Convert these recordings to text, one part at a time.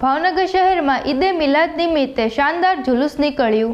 ભાવનગર શહેરમાં ઈદે મિલાદ નિમિત્તે શાનદાર જુલુસ નીકળ્યું.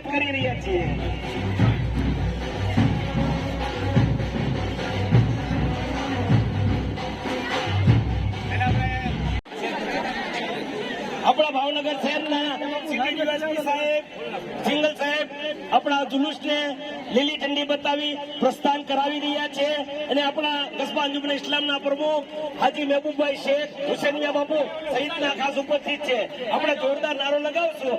સ્વાગત કરી રહ્યા છીએ. આપણા ભાવનગર શહેરના સાહેબ સિંગલ સાહેબ, આપણા જુલુસને લીલી ઠંડી બતાવી પ્રસ્થાન કરાવી રહ્યા છે. અને આપણા કસ્બા અંજુમન ઇસ્લામના પ્રમુખ હાજી મહેબૂબભાઈ શેખ હુસેનિયા બાપુ સહિતના ખાસ ઉપસ્થિત છે. આપણે જોરદાર નારો લગાવશું.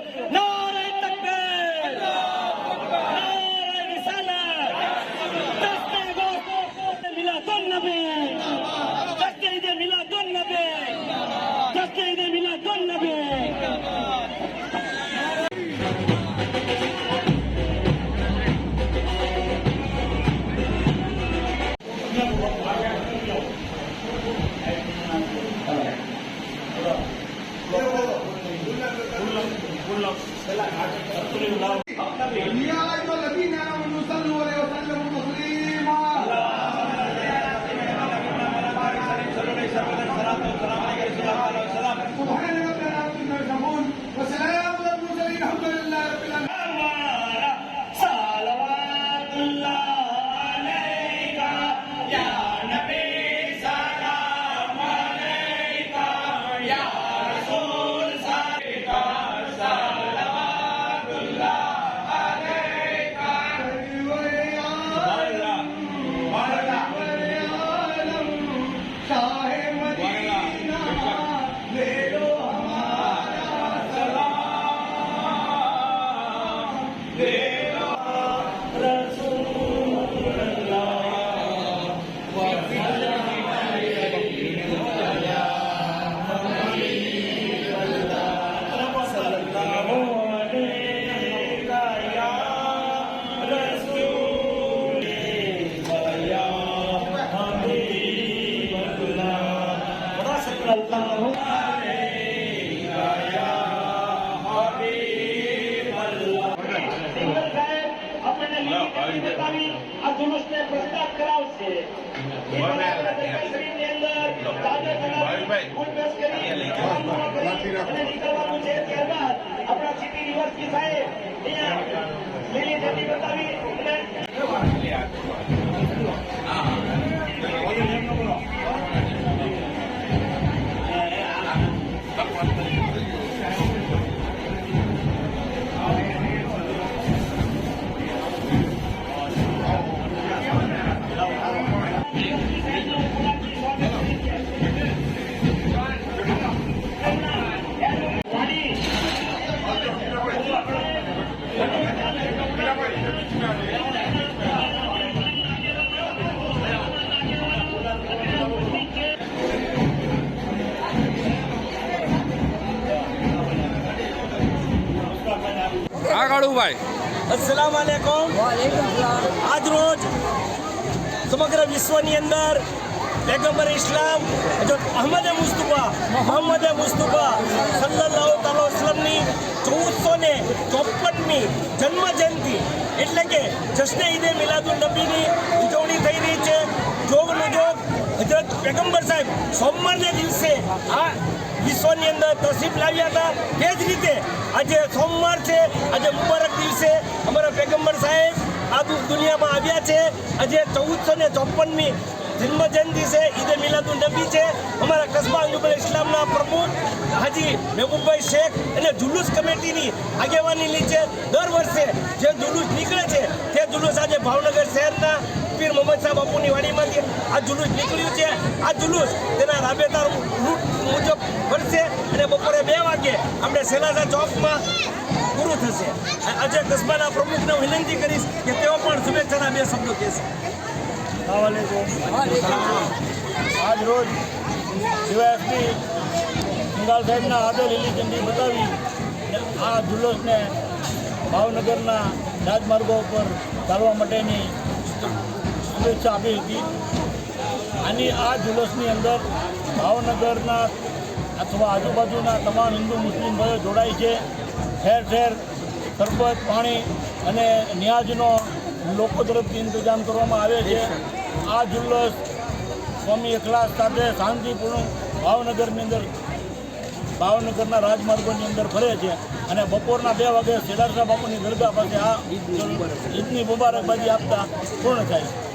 આ જુલુસને પ્રસ્થાન કરાવશે. શરીરની અંદર નીકળવાનું છે ત્યારબાદ આપણા સિટી રિવર્સી સાહેબ અહીંયા લીલી ઝંડી બતાવી અને આ કાળુભાઈ અસલામ આલેકુમ. આજ રોજ સમગ્ર વિશ્વની અંદર પેગમ્બર ઇસ્લામ અહમદ મુસ્તુફા, મોહમ્મદ મુસ્તુફા સલ્લલ્લાહુ તાલા વસલ્લમની ચૌદસો ને ચોપનમી જન્મ જયંતિ એટલે કે જશ્ન ઈદે મિલાદુલ નબીની ઉજવણી થઈ રહી છે. જોગ જોગ હજરત પેગમ્બર સાહેબ, સોમવારને દિવસે આ વિશ્વની અંદર તસરીફ લાવ્યા હતા. તે જ રીતે આજે સોમવાર છે, આજે મુબારક દિવસે અમારા પેગમ્બર સાહેબ આ દુનિયામાં આવ્યા છે. આજે ચૌદસો ને ચોપનમી જન્મ જયંતિ છે, ઈદે મિલાદુલ નબી છે. અમારા કસ્બા અંજુબલ ઇસ્લામના પ્રમુખ હાજી મહેબૂબભાઈ શેખ અને જુલુસ કમિટીની આગેવાની નીચે દર વર્ષે જે જુલુસ નીકળે છે, તે જુલુસ આજે ભાવનગર શહેરના પીર મોહમ્મદ સાહેબ બાપુની વાડીમાંથી આ જુલુસ નીકળ્યું છે. આ જુલુસ તેના રાબેદાર રૂટ મુજબ ફરશે અને બપોરે બે વાગે આપણે સેલાસા ચોકમાં પૂરું થશે. આજે કસ્બાના પ્રમુખને વિનંતી કરીશ કે તેઓ પણ શુભેચ્છાના બે શબ્દો કહેશે. આજ રોજ ડીવાયએસપી બંગાળ સાહેબના હાથે લીલી ઝંડી બતાવી આ જુલુસને ભાવનગરના રાજમાર્ગો ઉપર ચાલવા માટેની શુભેચ્છા આપી હતી આની આ જુલુસની અંદર ભાવનગરના અથવા આજુબાજુના તમામ હિન્દુ મુસ્લિમ ભાઈઓ જોડાય છે. ઠેર ઠેર સરબત, પાણી અને ન્યાજનો લોકો તરફથી ઇંતજામ કરવામાં આવે છે. આ જુલ્લસ સ્વામી એકલાસ સાથે શાંતિપૂર્ણ ભાવનગરની અંદર ભાવનગરના રાજમાર્ગોની અંદર ફરે છે અને બપોરના બે વાગે સેડારસા બાપુની દરગાહ પાસે આ ઈદની મુબારકબાજી આપતા પૂર્ણ થાય છે.